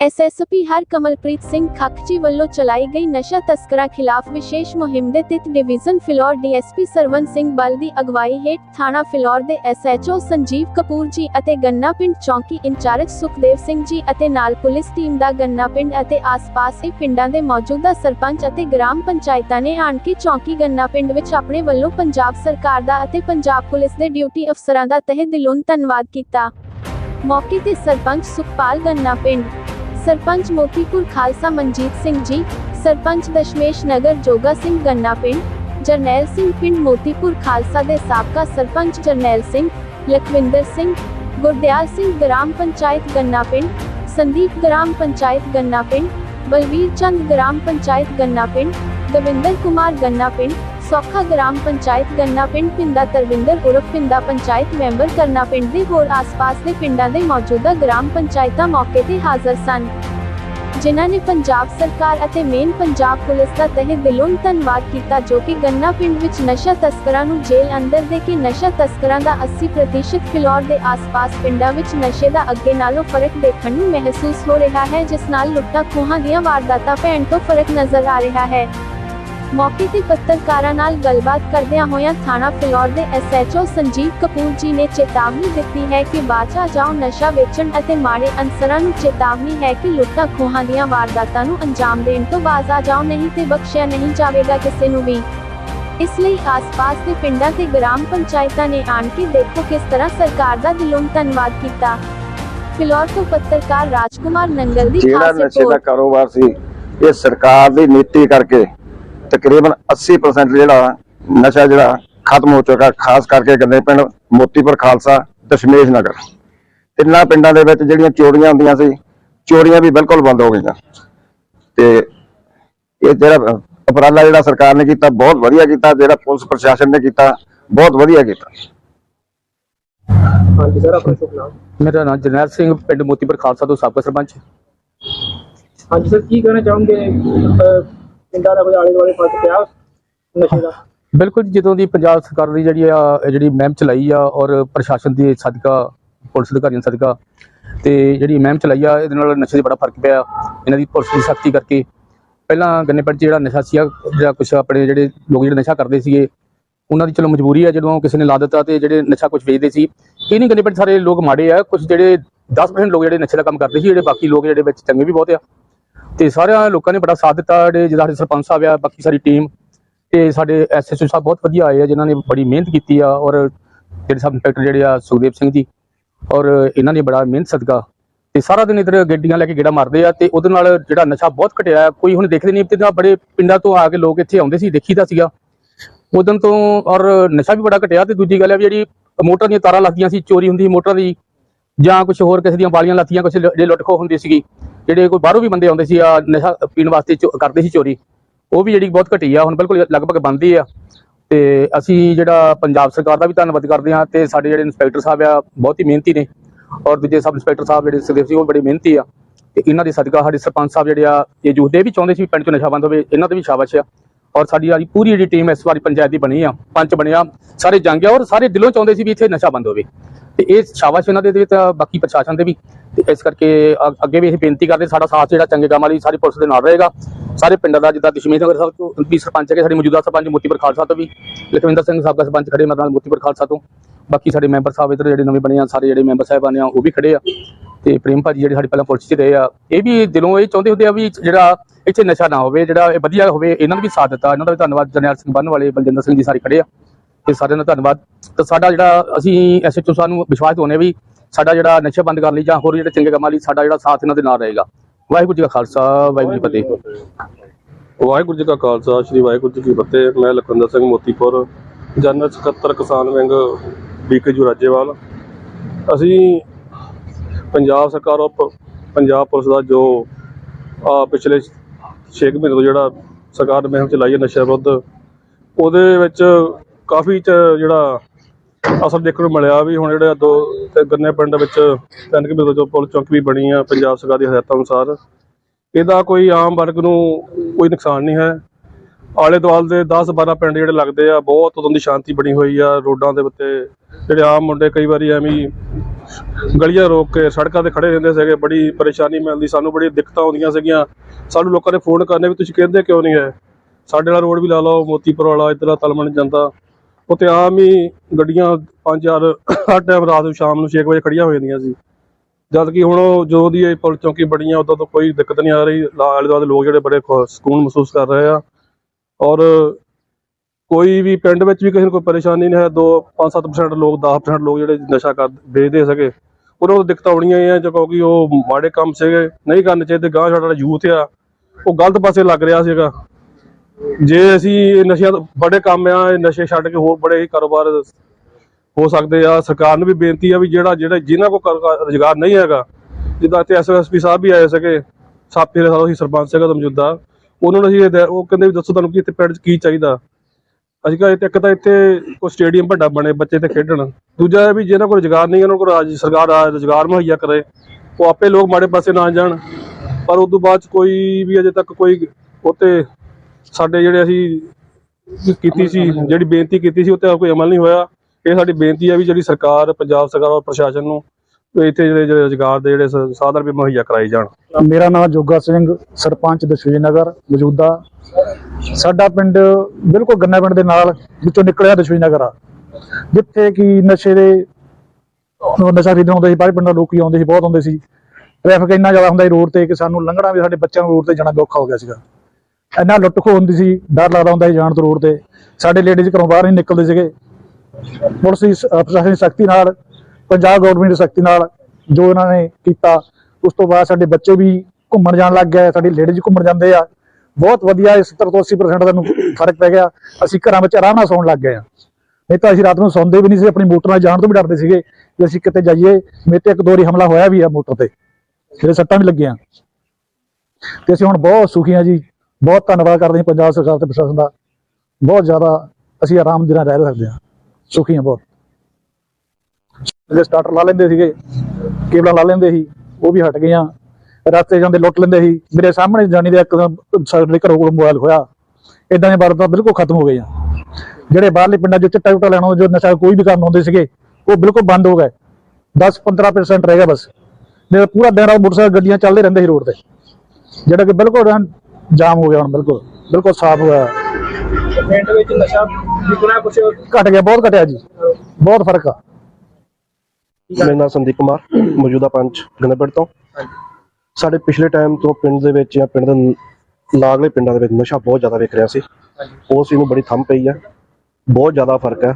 SSP Harkamalpreet Singh ਖੱਖਜੀ ਵੱਲੋਂ ਚਲਾਈ ਗਈ ਨਸ਼ਾ ਤਸਕਰਾਂ ਖਿਲਾਫ ਵਿਸ਼ੇਸ਼ ਮੁਹਿੰਮ ਦੇ ਤਹਿਤ ਡਿਵੀਜ਼ਨ ਫਿਲੌਰ ਡੀਐਸਪੀ ਸਰਵਨ ਸਿੰਘ ਬਲ ਦੀ ਅਗਵਾਈ ਹੇਠ ਥਾਣਾ ਫਿਲੌਰ ਦੇ ਐਸਐਚਓ ਸੰਜੀਵ ਕਪੂਰ ਜੀ ਅਤੇ ਗੰਨਾ ਪਿੰਡ ਚੌਂਕੀ ਇੰਚਾਰਜ ਸੁਖਦੇਵ ਸਿੰਘ ਜੀ ਅਤੇ ਨਾਲ ਪੁਲਿਸ ਟੀਮ ਦਾ ਗੰਨਾ ਪਿੰਡ ਅਤੇ ਆਸ-ਪਾਸ ਦੇ ਪਿੰਡਾਂ ਦੇ ਮੌਜੂਦਾ ਸਰਪੰਚ ਅਤੇ ਗ੍ਰਾਮ ਪੰਚਾਇਤਾਂ ਨੇ ਆਣ ਕੇ ਚੌਂਕੀ ਗੰਨਾ ਪਿੰਡ ਵਿੱਚ ਆਪਣੇ ਵੱਲੋਂ ਪੰਜਾਬ ਸਰਕਾਰ ਦਾ ਅਤੇ ਪੰਜਾਬ ਪੁਲਿਸ ਦੇ ਡਿਊਟੀ ਅਫਸਰਾਂ ਦਾ ਤਹਿ ਦਿਲੋਂ ਧੰਨਵਾਦ ਕੀਤਾ। ਮੌਕੇ ਤੇ ਸਰਪੰਚ ਸੁਖਪਾਲ ਗੰਨਾ ਪਿੰਡ ਸਰਪੰਚ ਮੋਤੀਪੁਰ ਖਾਲਸਾ ਮਨਜੀਤ ਸਿੰਘ ਜੀ ਸਰਪੰਚ ਦਸ਼ਮੇਸ਼ ਨਗਰ ਜੋਗਾ ਸਿੰਘ ਗੰਨਾ ਪਿੰਡ ਜਰਨੈਲ ਸਿੰਘ ਪਿੰਡ ਮੋਤੀਪੁਰ ਖਾਲਸਾ ਦੇ ਸਾਬਕਾ ਸਰਪੰਚ ਜਰਨੈਲ ਸਿੰਘ ਲਖਵਿੰਦਰ ਸਿੰਘ ਗੁਰਦਿਆਲ ਸਿੰਘ ਗ੍ਰਾਮ ਪੰਚਾਇਤ ਗੰਨਾ ਪਿੰਡ ਸੰਦੀਪ ਗ੍ਰਾਮ ਪੰਚਾਇਤ ਗੰਨਾ ਪਿੰਡ ਬਲਵੀਰ ਚੰਦ ਗ੍ਰਾਮ ਪੰਚਾਇਤ ਗੰਨਾ ਪਿੰਡ ਦਵਿੰਦਰ ਕੁਮਾਰ ਗੰਨਾ ਪਿੰਡ ਸੌਖਾ ਗ੍ਰਾਮ ਪੰਚਾਇਤ ਗੰਨਾ ਪਿੰਡ ਪਿੰਦਾ ਤਰਵਿੰਦਰ ਉਰਫ ਪਿੰਦਾ ਪੰਚਾਇਤ ਮੈਂਬਰ ਕਰਨਾ ਪਿੰਡ ਦੇ ਹੋਰ ਆਸ-ਪਾਸ ਦੇ ਪਿੰਡਾਂ ਦੇ ਮੌਜੂਦਾ ਗ੍ਰਾਮ ਪੰਚਾਇਤਾਂ ਮੌਕੇ ਤੇ ਹਾਜ਼ਰ ਸਨ। ਜਿਨ੍ਹਾਂ ਨੇ ਪੰਜਾਬ ਸਰਕਾਰ ਅਤੇ ਮੇਨ ਪੰਜਾਬ ਪੁਲਿਸ ਦਾ ਤਹਿ ਦਿਲੋਂ ਧੰਨਵਾਦ ਕੀਤਾ ਜੋ ਕਿ ਗੰਨਾ ਪਿੰਡ ਵਿੱਚ ਨਸ਼ਾ ਤਸਕਰਾਂ ਨੂੰ ਜੇਲ੍ਹ ਅੰਦਰ ਦੇ ਕੇ ਨਸ਼ਾ ਤਸਕਰਾਂ ਦਾ 80% ਫਿਲੌਰ ਦੇ ਆਸ-ਪਾਸ ਪਿੰਡਾਂ ਵਿੱਚ ਨਸ਼ੇ ਦਾ ਅੱਗੇ ਨਾਲੋਂ ਫ਼ਰਕ ਦੇਖਣ ਨੂੰ ਮਹਿਸੂਸ ਹੋ ਰਿਹਾ ਹੈ, ਜਿਸ ਨਾਲ ਲੁੱਟਾਂ ਖੋਹਾਂ ਦੀਆਂ ਵਾਰਦਾਤਾਂ ਪੈਣ ਤੋਂ ਫ਼ਰਕ ਨਜ਼ਰ ਆ ਰਿਹਾ ਹੈ। ਮੌਕੇ ਤੇ ਪੱਤਰਕਾਰਾਂ ਨਾਲ ਗੱਲਬਾਤ ਕਰਦਿਆਂ ਹੋਇਆਂ ਥਾਣਾ ਫਿਲੌਰ ਦੇ ਐਸਐਚਓ ਸੰਜੀਵ ਕਪੂਰ ਜੀ ਨੇ ਚੇਤਾਵਨੀ ਦਿੱਤੀ ਹੈ ਕਿ ਬਾਚਾ ਜਾਓ ਨਸ਼ਾ ਵੇਚਣ ਅਤੇ ਮਾੜੇ ਅਨਸਰਾਂ ਨੂੰ ਚੇਤਾਵਨੀ ਹੈ ਕਿ ਲੁੱਟਾਂ ਖੋਹਾਂ ਦੀਆਂ ਵਾਰਦਾਤਾਂ ਨੂੰ ਅੰਜਾਮ ਦੇਣ ਤੋਂ ਬਾਜ਼ ਆ ਜਾਓ ਨਹੀਂ ਤੇ ਬਖਸ਼ਿਆ ਨਹੀਂ ਜਾਵੇਗਾ ਕਿਸੇ ਨੂੰ ਵੀ। ਇਸ ਲਈ ਆਸ-ਪਾਸ ਦੇ ਪਿੰਡਾਂ ਤੇ ਗ੍ਰਾਮ ਪੰਚਾਇਤਾਂ ਨੇ ਆਣ ਕੇ ਦੇਖੋ ਕਿਸ ਤਰ੍ਹਾਂ ਸਰਕਾਰ ਦਾ ਦਿਲੋਂ ਧੰਨਵਾਦ ਕੀਤਾ। ਫਿਲੌਰ ਤੋਂ ਪੱਤਰਕਾਰ ਰਾਜਕੁਮਾਰ ਨੰਗਲ ਦੀ ਜਿਹੜਾ ਖਾਸ ਨਸ਼ੇ ਦਾ ਰਿਪੋਰਟ। ਕਾਰੋਬਾਰ ਸੀ ਇਹ ਸਰਕਾਰ ਦੀ ਨੀਤੀ ਕਰਕੇ ਤਕਰੀਬਨ 80% ਜਿਹੜਾ ਨਸ਼ਾ ਜਿਹੜਾ ਖਤਮ ਹੋ ਚੁੱਕਾ ਖਾਸ ਕਰਕੇ ਗੰਦੇ ਪਿੰਡ ਮੋਤੀਪੁਰ ਖਾਲਸਾ ਦਸ਼ਮੇਸ਼ ਨਗਰ। ਤਿੰਨਾਂ ਪਿੰਡਾਂ ਦੇ ਵਿੱਚ ਜਿਹੜੀਆਂ ਚੋਰੀਆਂ ਹੁੰਦੀਆਂ ਸੀ ਚੋਰੀਆਂ ਵੀ ਬਿਲਕੁਲ ਬੰਦ ਹੋ ਗਈਆਂ। ਤੇ ਇਹ ਜਿਹੜਾ ਉਪਰਾਲਾ ਜਿਹੜਾ ਸਰਕਾਰ ਨੇ ਕੀਤਾ ਬਹੁਤ ਵਧੀਆ ਕੀਤਾ ਜਿਹੜਾ ਪੁਲਿਸ ਪ੍ਰਸ਼ਾਸਨ ਨੇ ਕੀਤਾ ਬਹੁਤ ਵਧੀਆ ਕੀਤਾ। ਹਾਂਜੀ ਸਰ ਆਪਣਾ ਸ਼ੁਭ ਨਾਮ? ਮੇਰਾ ਨਾਮ ਜਰਨੈਲ ਸਿੰਘ ਪਿੰਡ ਮੋਤੀਪੁਰ ਖਾਲਸਾ ਤੋਂ ਸਾਬਕਾ ਸਰਪੰਚ। ਹਾਂਜੀ ਸਰ ਕੀ ਕਹਿਣਾ ਚਾਹੋਗੇ ਪਿੰਡਾਂ ਦਾ ਕੋਈ ਆਲੇ ਦੁਆਲੇ ਫ਼ਰਕ ਪਿਆ ਨਸ਼ੇ ਦਾ? ਬਿਲਕੁਲ ਜਦੋਂ ਦੀ ਪੰਜਾਬ ਸਰਕਾਰ ਦੀ ਜਿਹੜੀ ਆ ਜਿਹੜੀ ਮਹਿਮ ਚਲਾਈ ਆ ਔਰ ਪ੍ਰਸ਼ਾਸਨ ਦੀ ਸਦਕਾ, ਪੁਲਿਸ ਅਧਿਕਾਰੀਆਂ ਸਦਕਾ ਤੇ ਜਿਹੜੀ ਮਹਿਮ ਚਲਾਈ ਆ, ਇਹਦੇ ਨਾਲ ਨਸ਼ੇ 'ਚ ਬੜਾ ਫ਼ਰਕ ਪਿਆ। ਇਹਨਾਂ ਦੀ ਪੁਲਿਸ ਦੀ ਸਖਤੀ ਕਰਕੇ ਪਹਿਲਾਂ ਗੰਨੇ ਪਿੰਡ 'ਚ ਜਿਹੜਾ ਨਸ਼ਾ ਸੀਗਾ, ਜਿਹੜਾ ਕੁਝ ਆਪਣੇ ਜਿਹੜੇ ਲੋਕ ਜਿਹੜੇ ਨਸ਼ਾ ਕਰਦੇ ਸੀਗੇ, ਉਹਨਾਂ ਦੀ ਚਲੋ ਮਜਬੂਰੀ ਆ, ਜਦੋਂ ਕਿਸੇ ਨੇ ਲਾ ਦਿੱਤਾ ਤੇ ਜਿਹੜੇ ਨਸ਼ਾ ਕੁਝ ਵੇਚਦੇ ਸੀ, ਇਹ ਨਹੀਂ ਗੰਨੇ ਪਿੰਡ ਸਾਰੇ ਲੋਕ ਮਾੜੇ ਆ ਕੁਝ ਜਿਹੜੇ 10% ਲੋਕ ਜਿਹੜੇ ਨਸ਼ੇ ਦਾ ਕੰਮ ਕਰਦੇ ਸੀ, ਜਿਹੜੇ ਬਾਕੀ ਲੋਕ ਜਿਹੜੇ ਵਿੱਚ ਚੰਗੇ ਵੀ ਬਹੁਤ ਆ। ਤੇ ਸਾਰਿਆਂ ਲੋਕਾਂ ਨੇ ਬੜਾ ਸਾਥ ਦਿੱਤਾ, ਜਿਹੜੇ ਜਿਹਦਾ ਸਾਡੇ ਸਰਪੰਚ ਸਾਹਿਬ ਆ, ਬਾਕੀ ਸਾਰੀ ਟੀਮ ਤੇ ਸਾਡੇ ਐਸਐਸਓ ਸਾਹਿਬ ਬਹੁਤ ਵਧੀਆ ਆਏ ਆ, ਜਿਨ੍ਹਾਂ ਨੇ ਬੜੀ ਮਿਹਨਤ ਕੀਤੀ ਆ, ਔਰ ਜਿਹੜੇ ਸਬ ਇੰਸਪੈਕਟਰ ਜਿਹੜੇ ਆ, ਸੁਖਦੇਵ ਸਿੰਘ ਜੀ, ਔਰ ਇਹਨਾਂ ਨੇ ਬੜਾ ਮਿਹਨਤ ਸਦਕਾ। ਤੇ ਸਾਰਾ ਦਿਨ ਇਧਰ ਗੱਡੀਆਂ ਲੈ ਕੇ ਗੇੜਾ ਮਾਰਦੇ ਆ, ਤੇ ਉਹਦੇ ਨਾਲ ਜਿਹੜਾ ਨਸ਼ਾ ਬਹੁਤ ਘਟਿਆ, ਕੋਈ ਹੁਣ ਦੇਖਦੇ ਨਹੀਂ, ਤੇ ਤਾਂ ਬੜੇ ਪਿੰਡਾਂ ਤੋਂ ਆ ਕੇ ਲੋਕ ਇੱਥੇ ਆਉਂਦੇ ਸੀ, ਦੇਖੀਦਾ ਸੀਗਾ। ਉਦੋਂ ਤੋਂ, ਔਰ ਨਸ਼ਾ ਵੀ ਬੜਾ ਘਟਿਆ, ਤੇ ਦੂਜੀ ਗੱਲ ਹੈ ਵੀ ਜਿਹੜੀ ਮੋਟਰਾਂ ਦੀਆਂ ਤਾਰਾਂ ਲੱਗਦੀਆਂ ਸੀ, ਚੋਰੀ ਹੁੰਦੀ ਮੋਟਰਾਂ ਦੀ, ਜਾਂ ਕੁਝ ਹੋਰ ਕਿਸੇ ਦੀਆਂ ਬਾਲੀਆਂ ਲਾਤੀਆਂ ਕੁਝ ਜਿਹੜੇ ਲੁੱਟਖੋ ਹੁੰਦੀ ਸੀਗੀ। ਜਿਹੜੇ ਕੋਈ ਬਾਹਰੋਂ ਵੀ ਬੰਦੇ ਆਉਂਦੇ ਸੀ, ਆ ਨਸ਼ਾ ਪੀਣ ਵਾਸਤੇ ਚੋ- ਕਰਦੇ ਸੀ ਚੋਰੀ, ਉਹ ਵੀ ਜਿਹੜੀ ਬਹੁਤ ਘਟੀ ਆ, ਹੁਣ ਬਿਲਕੁਲ ਲਗਭਗ ਬੰਦ ਹੀ ਆ। ਤੇ ਅਸੀਂ ਜਿਹੜਾ ਪੰਜਾਬ ਸਰਕਾਰ ਦਾ ਵੀ ਧੰਨਵਾਦ ਕਰਦੇ ਹਾਂ ਤੇ ਸਾਡੇ ਜਿਹੜੇ ਇੰਸਪੈਕਟਰ ਸਾਹਿਬ ਆ, ਬਹੁਤ ਹੀ ਮਿਹਨਤੀ ਨੇ। ਔਰ ਦੂਜੇ ਸਬ ਇੰਸਪੈਕਟਰ ਸਾਹਿਬ ਜਿਹੜੇ ਸੁਖਦੇਵ ਸਿੰਘ ਉਹ ਬੜੇ ਮਿਹਨਤੀ ਆ। ਤੇ ਇਹਨਾਂ ਦੇ ਸਦਕਾ ਸਾਡੇ ਸਰਪੰਚ ਸਾਹਿਬ ਜਿਹੜੇ ਆ, ਇਹ ਜੂਦੇ ਵੀ ਚਾਹੁੰਦੇ ਸੀ ਵੀ ਪਿੰਡ 'ਚ ਨਸ਼ਾ ਬੰਦ ਹੋਵੇ, ਇਹਨਾਂ ਤੇ ਵੀ ਸ਼ਾਬਾਸ਼ ਆ। ਔਰ ਸਾਡੀ ਆਜੀ ਪੂਰੀ ਜਿਹੜੀ ਟੀਮ ਇਸ ਵਾਰੀ ਪੰਚਾਇਤ ਦੀ ਬਣੀ ਆ, ਪੰਚ ਬਣਿਆ, ਸਾਰੇ ਜੰਗ ਆ ਔਰ ਸਾਰੇ ਦਿਲੋਂ ਚਾਹੁੰਦੇ ਸੀ ਵੀ ਇੱਥੇ ਨਸ਼ਾ ਬੰਦ ਹੋਵੇ। ਤੇ ਇਹ ਸ਼ਾਬਾਸ਼ ਇਹਨਾਂ ਦੇ ਤੇ ਤਾਂ ਬਾਕੀ ਪ੍ਰਸ਼ਾਸਨ ਦੇ ਵੀ। ਤੇ ਇਸ ਕਰਕੇ ਅੱਗੇ ਵੀ ਇਹ ਬੇਨਤੀ ਕਰਦੇ, ਸਾਡਾ ਸਾਥ ਜਿਹੜਾ ਚੰਗੇ ਕੰਮ ਵਾਲੀ ਸਾਰੀ ਪੁਲਿਸ ਦੇ ਨਾਲ ਰਹੇਗਾ। ਸਾਰੇ ਪਿੰਡਾਂ ਦਾ, ਜਿੱਦਾਂ ਦਸ਼ਮੇਸ਼ ਨਗਰ ਸਾਹਿਬ ਤੋਂ ਵੀ ਸਰਪੰਚ ਹੈਗੇ, ਸਾਡੇ ਮੌਜੂਦਾ ਸਰਪੰਚ ਮੋਤੀਪੁਰ ਖਾਲਸਾ ਤੋਂ ਵੀ, ਲਖਵਿੰਦਰ ਸਿੰਘ ਸਾਬਕਾ ਸਰਪੰਚ ਖੜੇ ਮੇਰੇ ਨਾਲ ਮੋਤੀਪੁਰ ਖਾਲਸਾ ਤੋਂ। ਬਾਕੀ ਸਾਡੇ ਮੈਂਬਰ ਸਾਹਿਬ ਇਧਰ ਜਿਹੜੇ ਨਵੇਂ ਬਣੇ ਆ, ਸਾਰੇ ਜਿਹੜੇ ਮੈਂਬਰ ਸਾਹਿਬਾਨ ਆ, ਉਹ ਵੀ ਖੜੇ ਆ। ਤੇ ਪ੍ਰੇਮ ਭਾਜੀ ਜਿਹੜੇ ਸਾਡੇ ਪਹਿਲਾਂ ਪੁਲਿਸ 'ਚ ਰਹੇ ਆ, ਇਹ ਵੀ ਦਿਲੋਂ ਇਹ ਚਾਹੁੰਦੇ ਹੁੰਦੇ ਆ ਵੀ ਜਿਹੜਾ ਇੱਥੇ ਨਸ਼ਾ ਨਾ ਹੋਵੇ, ਜਿਹੜਾ ਇਹ ਵਧੀਆ ਹੋਵੇ, ਇਹਨਾਂ ਨੇ ਵੀ ਸਾਥ ਦਿੱਤਾ। ਇਹਨਾਂ ਦਾ ਵੀ ਧੰਨਵਾਦ ਜਰਨੈਲ ਸਿੰਘ ਬੰਨ ਵਾਲੇ ਬਲਜਿੰਦਰ ਸਿੰਘ ਜੀ ਸਾਰੇ ਖੜੇ ਆ। ਤੇ ਸਾਰਿਆਂ ਦਾ ਧੰਨਵਾਦ। ਤੇ ਸਾਡਾ ਜਿਹੜਾ ਅਸੀਂ ਐਸਐਚਓ ਸਾਹਿਬ ਨੂੰ ਵਿਸ਼ਵਾਸ ਦਿਵਾਉਂਦੇ ਵੀ ਸਾਡਾ ਜਿਹੜਾ ਨਸ਼ਾ ਬੰਦ ਕਰਨ ਲਈ ਜਾਂ ਹੋਰ ਜਿਹੜੇ ਚੰਗੇ ਕੰਮਾਂ ਲਈ ਸਾਡਾ ਜਿਹੜਾ ਸਾਥ ਇਹਨਾਂ ਦੇ ਨਾਲ ਰਹੇਗਾ। ਵਾਹਿਗੁਰੂ ਜੀ ਕਾ ਖਾਲਸਾ, ਵਾਹਿਗੁਰੂ ਜੀ ਕੀ ਫਤਿਹ। ਵਾਹਿਗੁਰੂ ਜੀ ਕਾ ਖਾਲਸਾ, ਸ੍ਰੀ ਵਾਹਿਗੁਰੂ ਜੀ ਕੀ ਫਤਿਹ। ਮੈਂ ਲਖਵਿੰਦਰ ਸਿੰਘ ਮੋਤੀਪੁਰ, ਜਨਰਲ ਸਕੱਤਰ ਕਿਸਾਨ ਵਿੰਗ, ਬੀਕੇ ਜੂ ਰਾਜੇਵਾਲ। ਅਸੀਂ ਪੰਜਾਬ ਸਰਕਾਰ ਔਰ ਪੰਜਾਬ ਪੁਲਿਸ ਦਾ ਜੋ ਆ ਪਿਛਲੇ 6 ਮਹੀਨੇ ਤੋਂ ਜਿਹੜਾ ਸਰਕਾਰ ਨੇ ਮੁਹਿੰਮ ਚਲਾਈ ਹੈ ਨਸ਼ਾ ਵਿਰੁੱਧ, ਉਹਦੇ ਵਿੱਚ ਕਾਫੀ ਚ ਜਿਹੜਾ ਅਸਰ ਦੇਖਣ ਨੂੰ ਮਿਲਿਆ ਵੀ ਹੁਣ ਜਿਹੜਾ ਦੋ ਤੇ ਗੰਨੇ ਪਿੰਡ ਵਿੱਚ ਤਿੰਨ ਕੁ ਮਹੀਨੇ ਤੋਂ ਪੁਲਿਸ ਚੌਂਕੀ ਵੀ ਬਣੀ ਆ ਪੰਜਾਬ ਸਰਕਾਰ ਦੀ ਹਦਾਇਤਾਂ ਅਨੁਸਾਰ। ਇਹਦਾ ਕੋਈ ਆਮ ਵਰਗ ਨੂੰ ਕੋਈ ਨੁਕਸਾਨ ਨਹੀਂ ਹੈ। ਆਲੇ ਦੁਆਲ ਦੇ 10 12 ਪਿੰਡ ਜਿਹੜੇ ਲੱਗਦੇ ਆ, ਬਹੁਤ ਉਦੋਂ ਦੀ ਸ਼ਾਂਤੀ ਬਣੀ ਹੋਈ ਆ, ਰੋਡਾਂ ਦੇ ਉੱਤੇ ਜਿਹੜੇ ਆਮ ਮੁੰਡੇ ਕਈ ਵਾਰੀ ਐਵੇਂ ਗਲੀਆਂ ਰੋਕ ਕੇ ਸੜਕਾਂ ਤੇ ਖੜੇ ਰਹਿੰਦੇ ਸੀਗੇ, ਬੜੀ ਪਰੇਸ਼ਾਨੀ ਮਿਲਦੀ, ਸਾਨੂੰ ਬੜੀ ਦਿੱਕਤਾਂ ਆਉਂਦੀਆਂ ਸੀਗੀਆਂ। ਸਾਨੂੰ ਲੋਕਾਂ ਨੇ ਫੋਨ ਕਰਨੇ ਵੀ ਤੁਸੀਂ ਕਹਿੰਦੇ ਕਿਉਂ ਨਹੀਂ ਹੈ? ਸਾਡੇ ਵਾਲਾ ਰੋਡ ਵੀ ਲਾ ਲਓ, ਮੋਤੀਪੁਰ ਵਾਲਾ, ਇੱਧਰਲਾ ਤਲਮਣ ਜਾਂਦਾ। ਉੱਥੇ ਆਮ ਹੀ ਗੱਡੀਆਂ ਪੰਜ ਚਾਰ, ਹਰ ਟਾਈਮ ਰਾਤ ਨੂੰ ਸ਼ਾਮ ਨੂੰ 6 ਵਜੇ ਖੜੀਆਂ ਹੋ ਜਾਂਦੀਆਂ ਸੀ। ਜਦ ਕਿ ਹੁਣ ਜਦੋਂ ਦੀ ਇਹ ਪੁਲ ਚੌਂਕੀ ਬਣੀਆਂ ਉਦੋਂ ਤੋਂ ਕੋਈ ਦਿੱਕਤ ਨਹੀਂ ਆ ਰਹੀ। ਲਾ- ਆਲੇ ਦੁਆਲੇ ਲੋਕ ਜਿਹੜੇ ਬੜੇ ਸਕੂਨ ਮਹਿਸੂਸ ਕਰ ਰਹੇ ਆ। ਔਰ ਕੋਈ ਵੀ ਪਿੰਡ ਵਿੱਚ ਵੀ ਕਿਸੇ ਨੂੰ ਕੋਈ ਪਰੇਸ਼ਾਨੀ ਨਹੀਂ ਹੈ। 2 5-7% ਲੋਕ 10% ਲੋਕ ਜਿਹੜੇ ਨਸ਼ਾ ਕਰ, ਵੇਚਦੇ ਸੀਗੇ, ਉਹਨਾਂ ਨੂੰ ਦਿੱਕਤਾਂ ਆਉਣੀਆਂ ਆ, ਜੋ ਕਿਉਂਕਿ ਉਹ ਮਾੜੇ ਕੰਮ ਸੀਗੇ। ਨਹੀਂ ਕਰਨੇ ਚਾਹੀਦੇ ਗਾਂ ਸਾਡਾ ਯੂਥ ਆ, ਉਹ ਗਲਤ ਪਾਸੇ ਲੱਗ ਰਿਹਾ ਸੀਗਾ। ਜੇ ਅਸੀਂ ਇਹ ਨਸ਼ਿਆਂ ਤੋਂ ਬੜੇ ਕੰਮ ਆ, ਇਹ ਨਸ਼ੇ ਛੱਡ ਕੇ ਹੋਰ ਬੜੇ ਹੀ ਕਾਰੋਬਾਰ ਹੋ ਸਕਦੇ ਆ। ਸਰਕਾਰ ਨੂੰ ਵੀ ਬੇਨਤੀ ਆ ਵੀ ਜਿਹੜਾ ਜਿਹੜਾ ਜਿਨ੍ਹਾਂ ਕੋਲ ਰੋਜ਼ਗਾਰ ਨਹੀਂ ਹੈਗਾ, ਜਿੱਦਾਂ ਇੱਥੇ ਐਸਐਸਪੀ ਸਾਹਿਬ ਵੀ ਆਏ ਸੀਗੇ ਸਾਪੀ ਦੇ ਸਾਲੋਂ ਸਰਪੰਚ ਸੀਗਾ ਮੌਜੂਦਾ ਉਹਨਾਂ ਨੂੰ ਅਸੀਂ ਉਹ ਕਹਿੰਦੇ ਵੀ ਦੱਸੋ ਤੁਹਾਨੂੰ ਕੀ ਇੱਥੇ ਪਿੰਡ 'ਚ ਕੀ ਚਾਹੀਦਾ। ਅਸੀਂ ਕਿਹਾ ਇੱਕ ਤਾਂ ਇੱਥੇ ਕੋਈ ਸਟੇਡੀਅਮ ਵੱਡਾ ਬਣੇ, ਬੱਚੇ ਤੇ ਖੇਡਣ। ਦੂਜਾ ਵੀ ਜਿਹਨਾਂ ਕੋਲ ਰੁਜ਼ਗਾਰ ਨਹੀਂ, ਉਹਨਾਂ ਕੋਲ ਰਾਜ ਸਰਕਾਰ ਰੁਜ਼ਗਾਰ ਮੁਹੱਈਆ ਕਰੇ। ਉਹ ਆਪੇ ਲੋਕ ਮਾੜੇ ਪਾਸੇ ਨਾ ਜਾਣ। ਪਰ ਉਸ ਤੋਂ ਬਾਅਦ 'ਚ ਕੋਈ ਵੀ ਅਜੇ ਤੱਕ ਕੋਈ ਉੱਤੇ ਸਾਡੇ ਜਿਹੜੇ ਅਸੀਂ ਕੀਤੀ ਸੀ, ਜਿਹੜੀ ਬੇਨਤੀ ਕੀਤੀ ਸੀ ਉੱਤੇ ਕੋਈ ਅਮਲ ਨਹੀਂ ਹੋਇਆ। ਇਹ ਸਾਡੀ ਬੇਨਤੀ ਹੈ ਵੀ ਜਿਹੜੀ ਸਰਕਾਰ, ਪੰਜਾਬ ਸਰਕਾਰ ਔਰ ਪ੍ਰਸ਼ਾਸਨ ਨੂੰ ਇੱਥੇ ਜਿਹੜੇ ਜਿਹੜੇ ਰੋਜ਼ਗਾਰ ਦੇ ਜਿਹੜੇ ਸਾਧਨ ਵੀ ਮੁਹੱਈਆ ਕਰਾਏ ਜਾਣ। ਮੇਰਾ ਨਾਮ ਜੋਗਾ ਸਿੰਘ, ਸਰਪੰਚ ਦਸ਼ਵੀ ਨਗਰ, ਮੌਜੂਦਾ। ਸਾਡਾ ਪਿੰਡ ਬਿਲਕੁਲ ਗੰਨਾ ਪਿੰਡ ਦੇ ਨਾਲ ਵਿੱਚੋਂ ਨਿਕਲਿਆ ਦਸ਼ਵੀ ਨਗਰ ਆ। ਜਿੱਥੇ ਕਿ ਨਸ਼ੇ ਦੇ ਨਸ਼ਾ ਖਰੀਦਣ ਆਉਂਦੇ ਸੀ, ਬਾਹਰ ਪਿੰਡਾਂ ਲੋਕੀ ਆਉਂਦੇ ਸੀ, ਬਹੁਤ ਆਉਂਦੇ ਸੀ। ਟ੍ਰੈਫਿਕ ਇੰਨਾ ਜ਼ਿਆਦਾ ਹੁੰਦਾ ਸੀ ਰੋਡ ਤੇ ਕਿ ਸਾਨੂੰ ਲੰਘਣਾ ਵੀ ਸਾਡੇ ਬੱਚਿਆਂ ਨੂੰ ਰੋਡ ਤੇ ਜਾਣਾ ਔਖਾ ਹੋ ਗਿਆ ਸੀਗਾ। ਇੰਨਾ ਲੁੱਟ ਖੋਹ ਹੁੰਦੀ ਸੀ, ਡਰ ਲੱਗਦਾ ਹੁੰਦਾ ਸੀ ਜਾਣ ਤੋਂ ਰੋਡ ਤੇ। ਸਾਡੇ ਲੇਡੀਜ਼ ਘਰੋਂ ਬਾਹਰ ਨਹੀਂ ਨਿਕਲਦੇ ਸੀਗੇ। ਪੁਲਿਸ ਦੀ ਪ੍ਰਸ਼ਾਸਨ ਦੀ ਸਖਤੀ ਨਾਲ, ਪੰਜਾਬ ਗਵਰਨਮੈਂਟ ਦੀ ਸਖਤੀ ਨਾਲ ਜੋ ਇਹਨਾਂ ਨੇ ਕੀਤਾ, ਉਸ ਤੋਂ ਬਾਅਦ ਸਾਡੇ ਬੱਚੇ ਵੀ ਘੁੰਮਣ ਜਾਣ ਲੱਗ ਗਏ, ਸਾਡੀ ਲੇਡੀਜ਼ ਘੁੰਮਣ ਜਾਂਦੇ ਆ। ਬਹੁਤ ਵਧੀਆ ਇਹ 70 ਤੋਂ 80% ਦਾ ਫ਼ਰਕ ਪੈ ਗਿਆ। ਅਸੀਂ ਘਰਾਂ ਵਿੱਚ ਆਰਾਮ ਨਾਲ ਸੌਣ ਲੱਗ ਗਏ ਆ। ਨਹੀਂ ਤਾਂ ਅਸੀਂ ਰਾਤ ਨੂੰ ਸੌਂਦੇ ਵੀ ਨਹੀਂ ਸੀ, ਆਪਣੀ ਮੋਟਰ ਨਾਲ ਜਾਣ ਤੋਂ ਵੀ ਡਰਦੇ ਸੀਗੇ ਕਿ ਅਸੀਂ ਕਿਤੇ ਜਾਈਏ। ਮੇਰੇ ਤੇ ਇੱਕ ਦੋ ਵਾਰੀ ਹਮਲਾ ਹੋਇਆ ਵੀ ਆ ਮੋਟਰ ਤੇ। ਜਿਹੜੇ ਸੱਟਾਂ ਵੀ ਲੱਗੀਆਂ। ਤੇ ਅਸੀਂ ਹੁਣ ਬਹੁਤ ਸੁਖੀ ਆ ਜੀ। ਬਹੁਤ ਧੰਨਵਾਦ ਕਰਦੇ ਹਾਂ ਪੰਜਾਬ ਸਰਕਾਰ ਤੇ ਪ੍ਰਸ਼ਾਸਨ ਦਾ। ਬਹੁਤ ਜ਼ਿਆਦਾ ਅਸੀਂ ਆਰਾਮ ਦੇ ਨਾਲ ਰਹਿ ਸਕਦੇ ਹਾਂ। ਸੁਖੀ ਹਾਂ ਬਹੁਤ। ਜਿਹੜੇ ਸਟਾਰਟਰ ਲਾ ਲੈਂਦੇ ਸੀਗੇ, ਕੇਬਲਾਂ ਲਾ ਲੈਂਦੇ ਸੀ, ਉਹ ਵੀ ਹਟ ਗਈਆਂ। ਰਸਤੇ ਜਾਂਦੇ ਲੁੱਟ ਲੈਂਦੇ ਸੀ। ਮੇਰੇ ਸਾਹਮਣੇ ਜਾਣੀ ਦੇ ਇੱਕ ਦਿਨ ਸਾਡੇ ਘਰੋਂ ਕੋਲ ਮੋਬਾਈਲ ਹੋਇਆ ਇਦਾਂ ਦੇ ਵਾਰਦਾਤਾਂ ਬਿਲਕੁਲ ਖਤਮ ਹੋ ਗਈਆਂ। ਜਿਹੜੇ ਬਾਹਰਲੇ ਪਿੰਡਾਂ 'ਚ ਚਿੱਟਾ ਚੁੱਟਾ ਲੈਣਾ ਜੋ ਨਸ਼ਾ ਕੋਈ ਵੀ ਕਰਨ ਆਉਂਦੇ ਸੀਗੇ, ਉਹ ਬਿਲਕੁਲ ਬੰਦ ਹੋ ਗਏ। 10-15% ਰਹਿ ਗਿਆ ਬਸ। ਨਹੀਂ ਪੂਰਾ ਦਿਨ ਰਾਤ ਮੋਟਰਸਾਈਕਲ ਗੱਡੀਆਂ ਚੱਲਦੇ ਰਹਿੰਦੇ ਸੀ ਰੋਡ ਤੇ। ਜਿਹੜਾ ਕਿ ਬਿਲਕੁਲ ਜਾਮ ਹੋ ਗਿਆ ਹੁਣ ਬਿਲਕੁਲ। ਬਿਲਕੁਲ ਸਾਫ਼ ਹੋਇਆ। ਪਿੰਡ ਵਿੱਚ ਨਸ਼ਾ ਵਿਕਣਾ ਕੁਛ ਘਟ ਗਿਆ ਬਹੁਤ ਘਟਿਆ ਜੀ। ਬਹੁਤ ਫ਼ਰਕ ਆ। ਮੇਰਾ ਨਾਮ ਸੰਦੀਪ ਕੁਮਾਰ ਮੌਜੂਦਾ ਪੰਚ ਗੰਦਪੁਰ ਤੋਂ। ਸਾਡੇ ਪਿਛਲੇ ਟਾਈਮ ਤੋਂ ਪਿੰਡ ਦੇ ਵਿੱਚ ਜਾਂ ਪਿੰਡ ਦੇ ਲਾਗਲੇ ਪਿੰਡਾਂ ਦੇ ਵਿੱਚ ਨਸ਼ਾ ਬਹੁਤ ਜ਼ਿਆਦਾ ਵਿਕ ਰਿਹਾ ਸੀ। ਉਸ ਚੀਜ਼ ਨੂੰ ਬੜੀ ਥੰਮ ਪਈ ਹੈ ਬਹੁਤ ਜ਼ਿਆਦਾ ਫ਼ਰਕ ਹੈ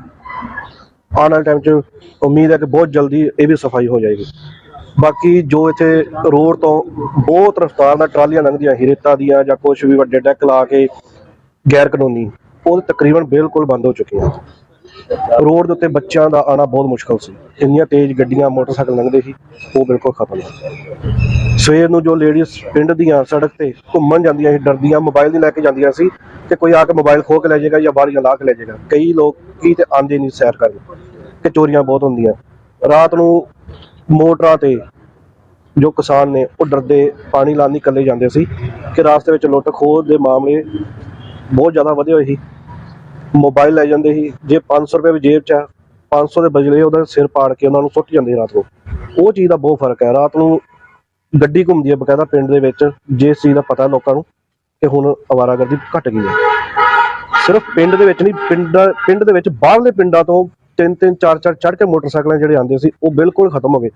ਆਉਣ ਵਾਲੇ ਟਾਈਮ 'ਚ ਉਮੀਦ ਹੈ ਕਿ ਬਹੁਤ ਜਲਦੀ ਇਹ ਵੀ ਸਫ਼ਾਈ ਹੋ ਜਾਏਗੀ। ਬਾਕੀ ਜੋ ਇੱਥੇ ਰੋਡ ਤੋਂ ਬਹੁਤ ਰਫ਼ਤਾਰ ਨਾਲ ਟਰਾਲੀਆਂ ਲੰਘਦੀਆਂ ਸੀ ਰੇਤਾ ਦੀਆਂ ਜਾਂ ਕੁਝ ਵੀ ਵੱਡੇ ਡੈਕ ਲਾ ਕੇ ਗੈਰ ਕਾਨੂੰਨੀ, ਉਹ ਤਕਰੀਬਨ ਬਿਲਕੁਲ ਬੰਦ ਹੋ ਚੁੱਕੀਆਂ। ਰੋਡ ਦੇ ਉੱਤੇ ਬੱਚਿਆਂ ਦਾ ਆਣਾ ਬਹੁਤ ਮੁਸ਼ਕਲ ਸੀ। ਇੰਨੀਆਂ ਤੇਜ਼ ਗੱਡੀਆਂ, ਮੋਟਰਸਾਈਕਲ ਲੰਘਦੇ ਸੀ, ਉਹ ਬਿਲਕੁਲ ਖਤਮ ਹੈ ਸਵੇਰ ਨੂੰ ਜੋ ਲੇਡੀਜ਼ ਪਿੰਡ ਦੀਆਂ ਸੜਕ ਤੇ ਘੁੰਮਣ ਜਾਂਦੀਆਂ ਸੀ, ਡਰਦੀਆਂ, ਮੋਬਾਈਲ ਨਹੀਂ ਲੈ ਕੇ ਜਾਂਦੀਆਂ ਸੀ ਕਿ ਕੋਈ ਆ ਕੇ ਮੋਬਾਈਲ ਖੋਹ ਕੇ ਲੈ ਜਾਏਗਾ ਜਾਂ ਬਾਹਰੀਆਂ ਲਾ ਕੇ ਲੈ ਜਾਏਗਾ। ਕਈ ਲੋਕ ਕੀ ਤੇ ਆਂਦੇ ਨਹੀਂ ਸੈਰ ਕਰਨ ਕਿ ਚੋਰੀਆਂ ਬਹੁਤ ਹੁੰਦੀਆਂ। ਰਾਤ ਨੂੰ ਮੋਟਰਾਂ ਤੇ ਜੋ ਕਿਸਾਨ ਨੇ ਉਹ ਡਰਦੇ ਪਾਣੀ ਲਾਉਣ ਨਹੀਂ ਇਕੱਲੇ ਜਾਂਦੇ ਸੀ ਕਿ ਰਾਸਤੇ ਵਿੱਚ ਲੁੱਟ ਖੋਹ ਦੇ ਮਾਮਲੇ ਬਹੁਤ ਜ਼ਿਆਦਾ ਵਧੇ ਹੋਏ ਸੀ। ਮੋਬਾਈਲ ਲੈ ਜਾਂਦੇ ਸੀ। ਜੇ 500 ਰੁਪਏ ਵੀ ਜੇਬ 'ਚ ਆ 500 ਦੇ ਬਜਲੇ ਉਹਦਾ ਸਿਰ ਪਾੜ ਕੇ ਉਹਨਾਂ ਨੂੰ ਸੁੱਟ ਜਾਂਦੇ ਸੀ ਰਾਤ ਨੂੰ। ਉਹ ਚੀਜ਼ ਦਾ ਬਹੁਤ ਫ਼ਰਕ ਹੈ। ਰਾਤ ਨੂੰ ਗੱਡੀ ਘੁੰਮਦੀ ਹੈ ਬਕਾਇਦਾ ਪਿੰਡ ਦੇ ਵਿੱਚ, ਜਿਸ ਚੀਜ਼ ਦਾ ਪਤਾ ਲੋਕਾਂ ਨੂੰ ਕਿ ਹੁਣ ਅਵਾਰਾਗਰਦੀ ਘਟ ਗਈ ਹੈ। ਸਿਰਫ ਪਿੰਡ ਦੇ ਵਿੱਚ ਨਹੀਂ, ਪਿੰਡ ਪਿੰਡ ਦੇ ਵਿੱਚ ਬਾਹਰਲੇ ਪਿੰਡਾਂ ਤੋਂ ਤਿੰਨ ਤਿੰਨ ਚਾਰ ਚਾਰ ਚੜ ਕੇ ਮੋਟਰਸਾਈਕਲਾਂ ਜਿਹੜੇ ਆਉਂਦੇ ਸੀ, ਉਹ ਬਿਲਕੁਲ ਖਤਮ ਹੋ ਗਏ।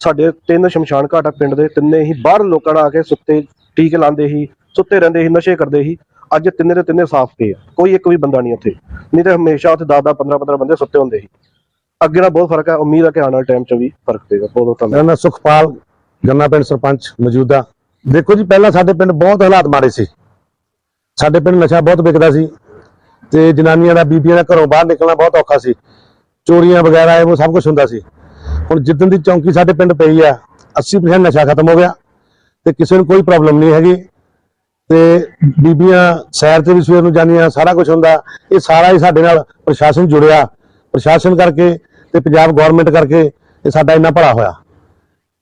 ਸਾਡੇ ਤਿੰਨ ਸ਼ਮਸ਼ਾਨ ਘਾਟ ਆ ਪਿੰਡ ਦੇ, ਤਿੰਨੇ ਹੀ ਬਾਹਰ ਲੋਕਾਂ ਨਾਲ ਆ ਕੇ ਸੁੱਤੇ, ਟੀਕੇ ਲਾਉਂਦੇ ਸੀ, ਸੁੱਤੇ ਰਹਿੰਦੇ ਸੀ, ਨਸ਼ੇ ਕਰਦੇ ਸੀ। ਅੱਜ ਤਿੰਨੇ ਦੇ ਤਿੰਨੇ ਸਾਫ਼ ਪਏ ਆ, ਕੋਈ ਇੱਕ ਵੀ ਬੰਦਾ ਨਹੀਂ ਉੱਥੇ। ਨਹੀਂ ਤਾਂ ਹਮੇਸ਼ਾ ਉੱਥੇ 10 10 15 15 ਬੰਦੇ ਸੁੱਤੇ ਹੁੰਦੇ ਸੀ। ਅੱਗੇ ਦਾ ਬਹੁਤ ਫ਼ਰਕ ਹੈ ਉਮੀਦ ਆ ਕਿ ਆਉਣ ਵਾਲੇ ਟਾਈਮ 'ਚ ਵੀ ਫ਼ਰਕ ਪਏਗਾ। ਬਹੁਤ ਬਹੁਤ ਧੰਨਵਾਦ। ਮੇਰਾ ਨਾਮ ਸੁਖਪਾਲ, ਗੰਨਾ ਪਿੰਡ ਸਰਪੰਚ, ਮੌਜੂਦਾ। ਦੇਖੋ ਜੀ, ਪਹਿਲਾਂ ਸਾਡੇ ਪਿੰਡ ਬਹੁਤ ਹਾਲਾਤ ਮਾੜੇ ਸੀ। ਸਾਡੇ ਪਿੰਡ ਨਸ਼ਾ ਬਹੁਤ ਵਿਕਦਾ ਸੀ ਤੇ ਜਨਾਨੀਆਂ ਦਾ, ਬੀਬੀਆਂ ਦਾ ਘਰੋਂ ਬਾਹਰ ਨਿਕਲਣਾ ਬਹੁਤ ਔਖਾ ਸੀ। ਚੋਰੀਆਂ ਵਗੈਰਾ ਇਹ ਉਹ ਸਭ ਕੁਝ ਹੁੰਦਾ ਸੀ। ਹੁਣ ਜਿੱਦਣ ਦੀ ਚੌਂਕੀ ਸਾਡੇ ਪਿੰਡ ਪਈ ਆ 80% ਨਸ਼ਾ ਖਤਮ ਹੋ ਗਿਆ ਤੇ ਕਿਸੇ ਨੂੰ ਕੋਈ ਪ੍ਰੋਬਲਮ ਨਹੀਂ ਹੈਗੀ। ਤੇ ਬੀਬੀਆਂ ਸੈਰ ਤੇ ਵੀ ਸਵੇਰ ਨੂੰ ਜਾਂਦੀਆਂ ਸਾਰਾ ਕੁਝ ਹੁੰਦਾ। ਇਹ ਸਾਰਾ ਹੀ ਸਾਡੇ ਨਾਲ ਪ੍ਰਸ਼ਾਸਨ ਜੁੜਿਆ। ਪ੍ਰਸ਼ਾਸਨ ਕਰਕੇ ਤੇ ਪੰਜਾਬ ਗਵਰਨਮੈਂਟ ਕਰਕੇ ਇਹ ਸਾਡਾ ਇੰਨਾ ਭਲਾ ਹੋਇਆ।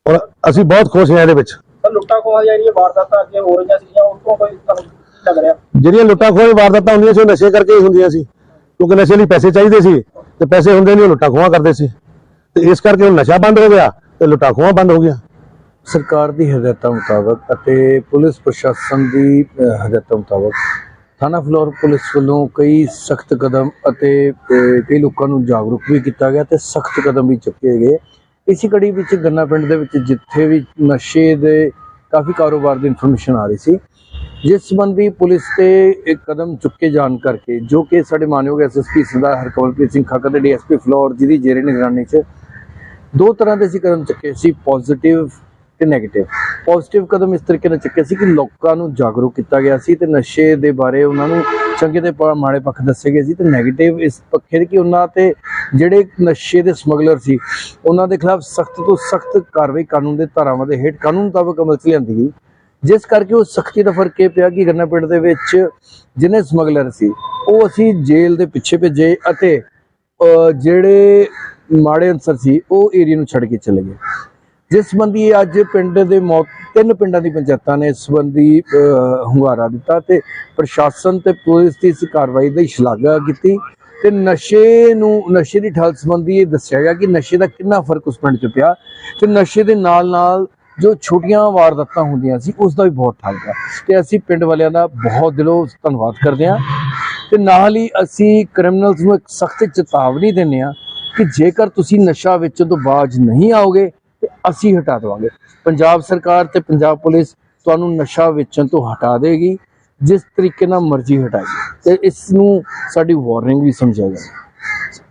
ਔਰ ਅਸੀਂ ਬਹੁਤ ਖੁਸ਼ ਹਾਂ ਇਹਦੇ ਵਿੱਚ। ਲੁੱਟਾਂ ਖੋਹਾਂ ਜਿਹੜੀਆਂ ਵਾਰਦਾਤਾਂ ਅੱਗੇ ਹੋ ਰਹੀਆਂ ਸੀਗੀਆਂ ਉਹ ਤੋਂ ਕੋਈ ਤੁਹਾਨੂੰ ਚੱਲ ਰਿਹਾ? ਜਿਹੜੀਆਂ ਲੁੱਟਾਂ ਖੋਹਾਂ ਵਾਰਦਾਤਾਂ ਹੁੰਦੀਆਂ ਸੀ ਉਹ ਨਸ਼ੇ ਕਰਕੇ ਹੀ ਹੁੰਦੀਆਂ ਸੀ। ਕਿਉਂਕਿ ਨਸ਼ੇ ਲਈ ਪੈਸੇ ਚਾਹੀਦੇ ਸੀ। ਤੇ ਪੈਸੇ ਹੁੰਦੇ ਨਹੀਂ, ਉਹ ਖੋਹਾਂ ਕਰਦੇ ਸੀ। ਤੇ ਇਸ ਕਰਕੇ ਹੁਣ ਨਸ਼ਾ ਬੰਦ ਹੋ ਗਿਆ ਤੇ ਲੁੱਟਾਂ ਖੋਹਾਂ ਬੰਦ ਹੋ ਗਿਆ ਸਰਕਾਰ ਦੀ ਹਦਾਇਤਾਂ ਮੁਤਾਬਕ ਅਤੇ ਪੁਲਿਸ ਪ੍ਰਸ਼ਾਸਨ ਦੀ ਹਦਾਇਤਾਂ ਮੁਤਾਬਕ ਥਾਣਾ ਫਲੋਰ ਪੁਲਿਸ ਵੱਲੋਂ ਕਈ ਸਖਤ ਕਦਮ ਅਤੇ ਕਈ ਲੋਕਾਂ ਨੂੰ ਜਾਗਰੂਕ ਵੀ ਕੀਤਾ ਗਿਆ ਤੇ ਸਖਤ ਕਦਮ ਵੀ ਚੁੱਕੇ ਗਏ। ਇਸੇ ਕੜੀ ਵਿੱਚ ਗੰਨਾ ਪਿੰਡ ਦੇ ਵਿੱਚ ਜਿੱਥੇ ਵੀ ਨਸ਼ੇ ਦੇ ਕਾਫੀ ਕਾਰੋਬਾਰ ਦੀ ਇਨਫੋਰਮੇਸ਼ਨ ਆ ਰਹੀ ਸੀ ਜਿਸ ਸੰਬੰਧੀ ਪੁਲਿਸ ਤੇ ਇੱਕ ਕਦਮ ਚੁੱਕੇ ਜਾਣ ਕਰਕੇ, ਜੋ ਕਿ ਸਾਡੇ ਮਾਨਯੋਗ ਐਸਐਸਪੀ ਸਰਦਾਰ ਹਰਕਮਲਪ੍ਰੀਤ ਸਿੰਘ ਖਾਕਰ ਤੇ ਡੀਐਸਪੀ ਫਲੋਰ ਜੀ ਦੀ ਜੇਰੇ ਨਿਗਰਾਨੀ 'ਚ, ਦੋ ਤਰ੍ਹਾਂ ਦੇ ਅਸੀਂ ਕਦਮ ਚੁੱਕੇ ਸੀ ਪੋਜ਼ਿਟਿਵ ਤੇ 네ਗੇਟਿਵ ਪੋਜ਼ਿਟਿਵ ਕਦਮ ਇਸ ਤਰੀਕੇ ਨਾਲ ਚੁੱਕਿਆ ਸੀ ਕਿ ਲੋਕਾਂ ਨੂੰ ਜਾਗਰੂਕ ਕੀਤਾ ਗਿਆ ਸੀ ਤੇ ਨਸ਼ੇ ਦੇ ਬਾਰੇ ਉਹਨਾਂ ਨੂੰ ਚੰਗੇ ਤੇ ਮਾੜੇ ਪੱਖ ਦੱਸੇ ਗਏ ਸੀ ਤੇ ਨੈਗੇਟਿਵ ਇਸ ਪੱਖੇ ਕਿ ਉਹਨਾਂ ਤੇ ਜਿਹੜੇ ਨਸ਼ੇ ਦੇ ਸਮਗਲਰ ਸੀ, ਉਹਨਾਂ ਦੇ ਖਿਲਾਫ ਸਖਤ ਤੋਂ ਸਖਤ ਕਾਰਵਾਈ ਕਾਨੂੰਨ ਦੇ ਧਾਰਾਵਾਂ ਦੇ ਹੇਠ ਕਾਨੂੰਨ ਮੁਤਾਬਕ ਅਮਲ 'ਚ ਲਿਆਂਦੀ ਗਈ। ਜਿਸ ਕਰਕੇ ਉਹ ਸਖਤੀ ਦਾ ਫ਼ਰਕ ਇਹ ਪਿਆ ਕਿ ਗੰਨਾ ਪਿੰਡ ਦੇ ਵਿੱਚ ਜਿਹਨੇ ਸਮਗਲਰ ਸੀ ਉਹ ਅਸੀਂ ਜੇਲ੍ਹ ਦੇ ਪਿੱਛੇ ਭੇਜੇ ਅਤੇ ਜਿਹੜੇ ਮਾੜੇ ਅਨਸਰ ਸੀ ਉਹ ਏਰੀਆ ਨੂੰ ਛੱਡ ਕੇ ਚਲੇ ਗਏ। ਜਿਸ ਸੰਬੰਧੀ ਅੱਜ ਪਿੰਡ ਦੇ ਮੌ ਤਿੰਨ ਪਿੰਡਾਂ ਦੀ ਪੰਚਾਇਤਾਂ ਨੇ ਇਸ ਸੰਬੰਧੀ ਅਹ, ਹੁੰਗਾਰਾ ਦਿੱਤਾ ਤੇ ਪ੍ਰਸ਼ਾਸਨ ਤੇ ਪੁਲਿਸ ਦੀ ਇਸ ਕਾਰਵਾਈ ਦੀ ਸ਼ਲਾਘਾ ਕੀਤੀ ਤੇ ਨਸ਼ੇ ਨੂੰ ਨਸ਼ੇ ਦੀ ਠੱਲ ਸੰਬੰਧੀ ਇਹ ਦੱਸਿਆ ਗਿਆ ਕਿ ਨਸ਼ੇ ਦਾ ਕਿੰਨਾ ਫ਼ਰਕ ਉਸ ਪਿੰਡ 'ਚ ਪਿਆ ਤੇ ਨਸ਼ੇ ਦੇ ਨਾਲ ਨਾਲ ਜੋ ਛੋਟੀਆਂ ਵਾਰਦਾਤਾਂ ਹੁੰਦੀਆਂ ਸੀ, ਉਸ ਦਾ ਵੀ ਬਹੁਤ ਠੱਲ ਹੈ ਤੇ ਅਸੀਂ ਪਿੰਡ ਵਾਲਿਆਂ ਦਾ ਬਹੁਤ ਦਿਲੋਂ ਧੰਨਵਾਦ ਕਰਦੇ ਹਾਂ। ਤੇ ਨਾਲ ਹੀ ਅਸੀਂ ਕ੍ਰਿਮੀਨਲਸ ਨੂੰ ਇੱਕ ਸਖਤ ਚੇਤਾਵਨੀ ਦਿੰਦੇ ਹਾਂ ਕਿ ਜੇਕਰ ਤੁਸੀਂ ਨਸ਼ਾ ਵੇਚਣ ਤੋਂ ਬਾਜ ਨਹੀਂ ਆਓਗੇ, ਤੇ ਅਸੀਂ ਹਟਾ ਦੇਵਾਂਗੇ। ਪੰਜਾਬ ਸਰਕਾਰ ਤੇ ਪੰਜਾਬ ਪੁਲਿਸ ਤੁਹਾਨੂੰ ਨਸ਼ਾ ਵੇਚਣ ਤੋਂ ਹਟਾ ਦੇਗੀ, ਜਿਸ ਤਰੀਕੇ ਨਾਲ ਮਰਜ਼ੀ ਹਟਾਏਗੀ ਤੇ ਇਸ ਨੂੰ ਸਾਡੀ ਵਾਰਨਿੰਗ ਵੀ ਸਮਝਿਆ ਜਾਏ